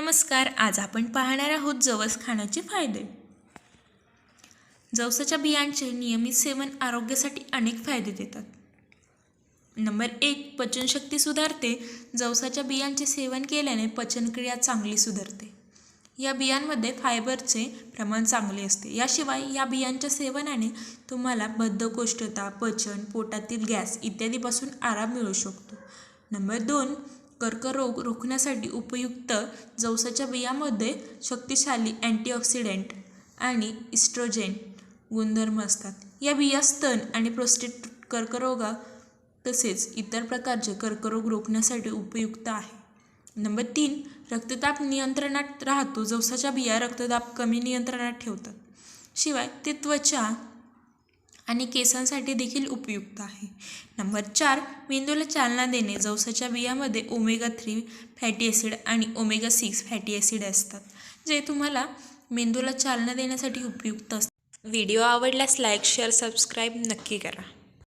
नमस्कार आज आपण पाहणार आहोत जवस खाण्याचे फायदे. जवसाच्या बियांचे नियमित सेवन आरोग्यासाठी अनेक फायदे देतात. नंबर एक पचनशक्ती सुधारते. जवसाच्या बियांचे सेवन केल्याने पचनक्रिया चांगली सुधारते. या बियांमध्ये फायबरचे प्रमाण चांगले असते. याशिवाय या बियांच्या सेवनाने तुम्हाला बद्धकोष्ठता पचन पोटातील गॅस इत्यादीपासून आराम मिळू शकतो. नंबर दोन कर्करोग रोखण्यासाठी उपयुक्त जवसाच्या बियामध्ये शक्तिशाली अँटीऑक्सिडेंट आणि इस्ट्रोजेन गुणधर्म असतात. या बिया स्तन आणि प्रोस्टेट कर्करोगा तसेच इतर प्रकारचे कर्करोग रोखण्यासाठी उपयुक्त आहे. नंबर तीन रक्तदाब नियंत्रणात राहतो. जवसाच्या बिया रक्तदाब कमी नियंत्रणात ठेवतात. शिवाय ते त्वचा आणि केसांसाठी देखील उपयुक्त आहे. नंबर चार मेंदूला चालना देणे. जवसाच्या बियामध्ये ओमेगा थ्री फॅटी ॲसिड आणि ओमेगा सिक्स फॅटी ॲसिड असतात जे तुम्हाला मेंदूला चालना देण्यासाठी उपयुक्त असतात. व्हिडिओ आवडल्यास लाईक शेअर सबस्क्राईब नक्की करा.